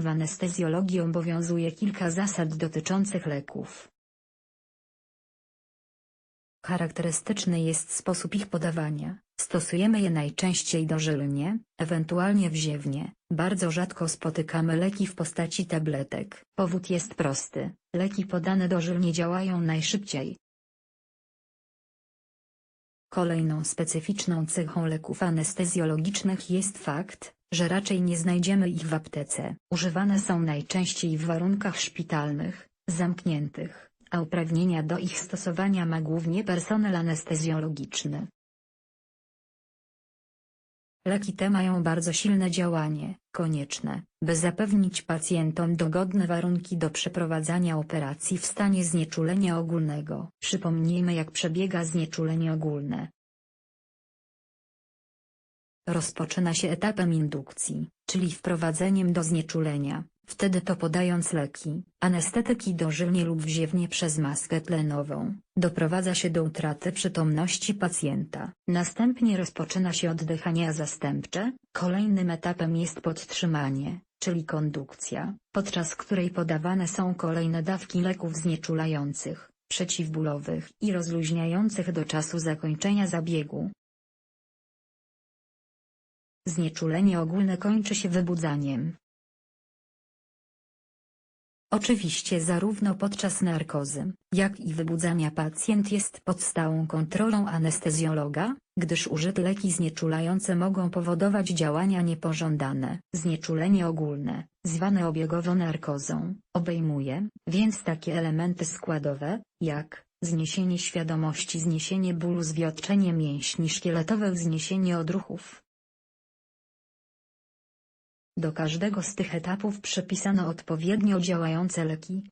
W anestezjologii obowiązuje kilka zasad dotyczących leków. Charakterystyczny jest sposób ich podawania. Stosujemy je najczęściej dożylnie, ewentualnie wziewnie. Bardzo rzadko spotykamy leki w postaci tabletek. Powód jest prosty. Leki podane dożylnie działają najszybciej. Kolejną specyficzną cechą leków anestezjologicznych jest fakt, że raczej nie znajdziemy ich w aptece. Używane są najczęściej w warunkach szpitalnych, zamkniętych, a uprawnienia do ich stosowania ma głównie personel anestezjologiczny. Leki te mają bardzo silne działanie, konieczne, by zapewnić pacjentom dogodne warunki do przeprowadzania operacji w stanie znieczulenia ogólnego. Przypomnijmy jak przebiega znieczulenie ogólne. Rozpoczyna się etapem indukcji, czyli wprowadzeniem do znieczulenia, wtedy to podając leki, anestetyki dożylnie lub wziewnie przez maskę tlenową, doprowadza się do utraty przytomności pacjenta. Następnie rozpoczyna się oddychanie zastępcze, kolejnym etapem jest podtrzymanie, czyli kondukcja, podczas której podawane są kolejne dawki leków znieczulających, przeciwbólowych i rozluźniających do czasu zakończenia zabiegu. Znieczulenie ogólne kończy się wybudzaniem. Oczywiście zarówno podczas narkozy, jak i wybudzania pacjent jest pod stałą kontrolą anestezjologa, gdyż użyte leki znieczulające mogą powodować działania niepożądane. Znieczulenie ogólne, zwane obiegowo narkozą, obejmuje, więc takie elementy składowe, jak zniesienie świadomości, zniesienie bólu, zwiotczenie mięśni szkieletowych, zniesienie odruchów, do każdego z tych etapów przepisano odpowiednio działające leki.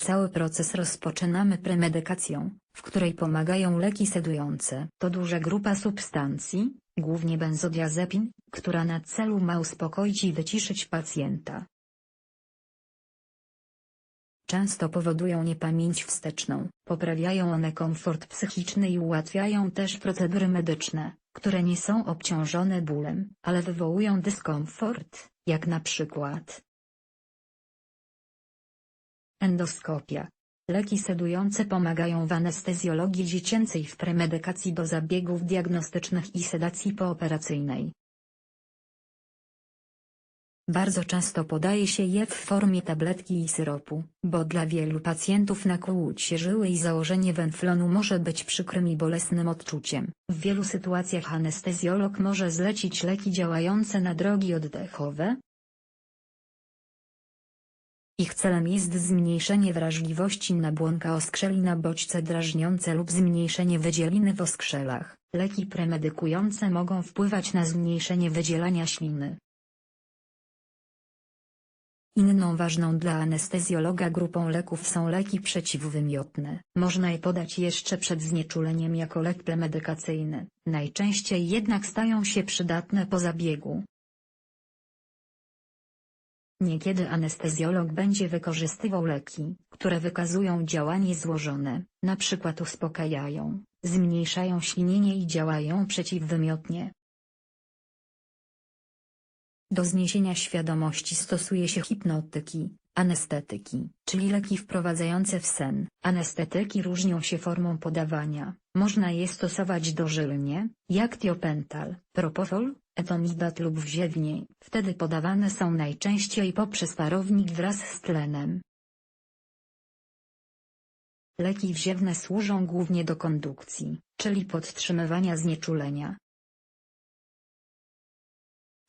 Cały proces rozpoczynamy premedykacją, w której pomagają leki sedujące. To duża grupa substancji, głównie benzodiazepin, która na celu ma uspokoić i wyciszyć pacjenta. Często powodują niepamięć wsteczną, poprawiają one komfort psychiczny i ułatwiają też procedury medyczne, które nie są obciążone bólem, ale wywołują dyskomfort, jak na przykład endoskopia. Leki sedujące pomagają w anestezjologii dziecięcej w premedykacji do zabiegów diagnostycznych i sedacji pooperacyjnej. Bardzo często podaje się je w formie tabletki i syropu, bo dla wielu pacjentów nakłucie żyły i założenie wenflonu może być przykrym i bolesnym odczuciem. W wielu sytuacjach anestezjolog może zlecić leki działające na drogi oddechowe. Ich celem jest zmniejszenie wrażliwości na błonka oskrzeli na bodźce drażniące lub zmniejszenie wydzieliny w oskrzelach. Leki premedykujące mogą wpływać na zmniejszenie wydzielania śliny. Inną ważną dla anestezjologa grupą leków są leki przeciwwymiotne. Można je podać jeszcze przed znieczuleniem jako lek premedykacyjny, najczęściej jednak stają się przydatne po zabiegu. Niekiedy anestezjolog będzie wykorzystywał leki, które wykazują działanie złożone, np. uspokajają, zmniejszają ślinienie i działają przeciwwymiotnie. Do zniesienia świadomości stosuje się hipnotyki, anestetyki, czyli leki wprowadzające w sen. Anestetyki różnią się formą podawania, można je stosować dożylnie, jak tiopental, propofol, etomidat lub wziewnie, wtedy podawane są najczęściej poprzez parownik wraz z tlenem. Leki wziewne służą głównie do kondukcji, czyli podtrzymywania znieczulenia,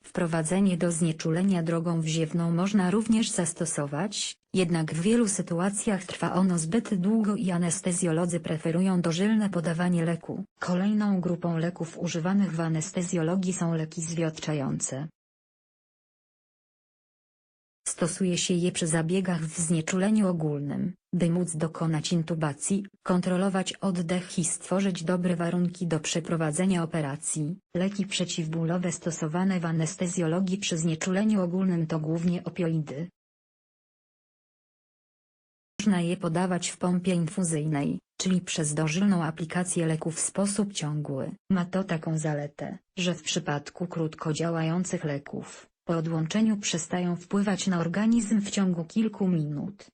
Wprowadzenie do znieczulenia drogą wziewną można również zastosować, jednak w wielu sytuacjach trwa ono zbyt długo i anestezjolodzy preferują dożylne podawanie leku. Kolejną grupą leków używanych w anestezjologii są leki zwiotczające. Stosuje się je przy zabiegach w znieczuleniu ogólnym, by móc dokonać intubacji, kontrolować oddech i stworzyć dobre warunki do przeprowadzenia operacji. Leki przeciwbólowe stosowane w anestezjologii przy znieczuleniu ogólnym to głównie opioidy. Można je podawać w pompie infuzyjnej, czyli przez dożylną aplikację leku w sposób ciągły. Ma to taką zaletę, że w przypadku krótko działających leków, Po odłączeniu przestają wpływać na organizm w ciągu kilku minut.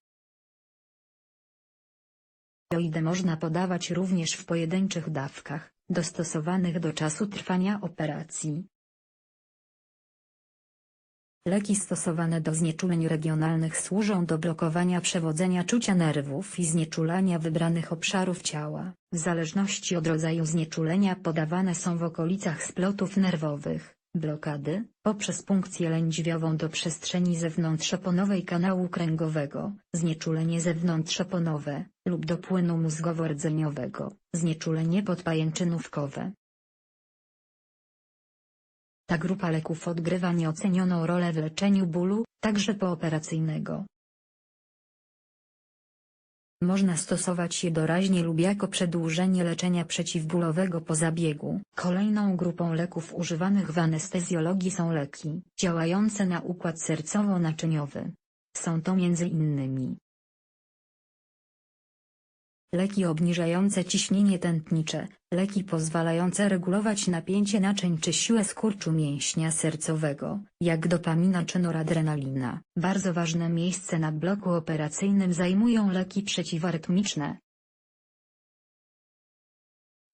Opioidy można podawać również w pojedynczych dawkach, dostosowanych do czasu trwania operacji. Leki stosowane do znieczuleń regionalnych służą do blokowania przewodzenia czucia nerwów i znieczulania wybranych obszarów ciała. W zależności od rodzaju znieczulenia podawane są w okolicach splotów nerwowych, blokady, poprzez punkcję lędźwiową do przestrzeni zewnątrzoponowej kanału kręgowego, znieczulenie zewnątrzoponowe, lub do płynu mózgowo-rdzeniowego, znieczulenie podpajęczynówkowe. Ta grupa leków odgrywa nieocenioną rolę w leczeniu bólu, także pooperacyjnego. Można stosować je doraźnie lub jako przedłużenie leczenia przeciwbólowego po zabiegu. Kolejną grupą leków używanych w anestezjologii są leki działające na układ sercowo-naczyniowy. Są to m.in. Leki obniżające ciśnienie tętnicze, leki pozwalające regulować napięcie naczyń czy siłę skurczu mięśnia sercowego, jak dopamina czy noradrenalina. Bardzo ważne miejsce na bloku operacyjnym zajmują leki przeciwarytmiczne.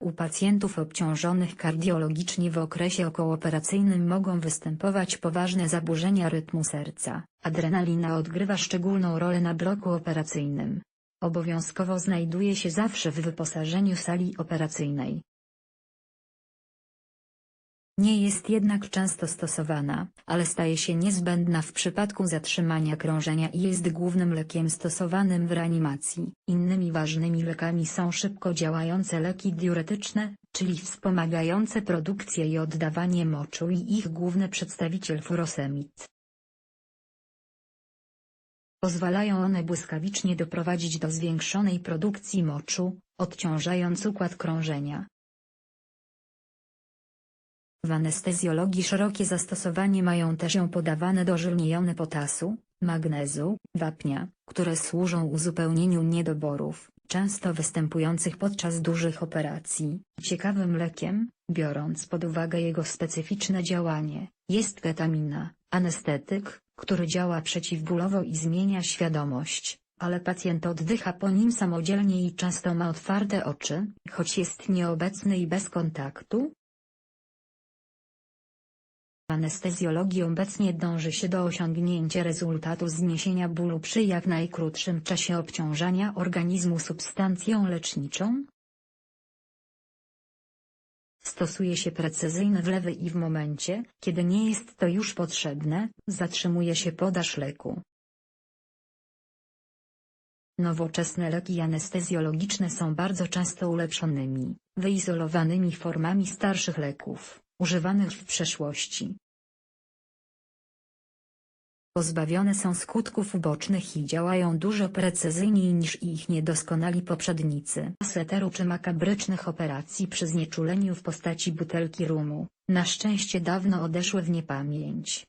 U pacjentów obciążonych kardiologicznie w okresie okołoperacyjnym mogą występować poważne zaburzenia rytmu serca. Adrenalina odgrywa szczególną rolę na bloku operacyjnym. Obowiązkowo znajduje się zawsze w wyposażeniu sali operacyjnej. Nie jest jednak często stosowana, ale staje się niezbędna w przypadku zatrzymania krążenia i jest głównym lekiem stosowanym w reanimacji. Innymi ważnymi lekami są szybko działające leki diuretyczne, czyli wspomagające produkcję i oddawanie moczu i ich główny przedstawiciel furosemid. Pozwalają one błyskawicznie doprowadzić do zwiększonej produkcji moczu, odciążając układ krążenia. W anestezjologii szerokie zastosowanie mają też ją podawane dożylnie jony potasu, magnezu, wapnia, które służą uzupełnieniu niedoborów, często występujących podczas dużych operacji. Ciekawym lekiem, biorąc pod uwagę jego specyficzne działanie, jest ketamina, anestetyk, który działa przeciwbólowo i zmienia świadomość, ale pacjent oddycha po nim samodzielnie i często ma otwarte oczy, choć jest nieobecny i bez kontaktu. Anestezjologii obecnie dąży się do osiągnięcia rezultatu zniesienia bólu przy jak najkrótszym czasie obciążania organizmu substancją leczniczą, Stosuje się precyzyjne wlewy i w momencie, kiedy nie jest to już potrzebne, zatrzymuje się podaż leku. Nowoczesne leki anestezjologiczne są bardzo często ulepszonymi, wyizolowanymi formami starszych leków, używanych w przeszłości. Pozbawione są skutków ubocznych i działają dużo precyzyjniej niż ich niedoskonali poprzednicy. Seteru czy makabrycznych operacji przy znieczuleniu w postaci butelki rumu, na szczęście dawno odeszły w niepamięć.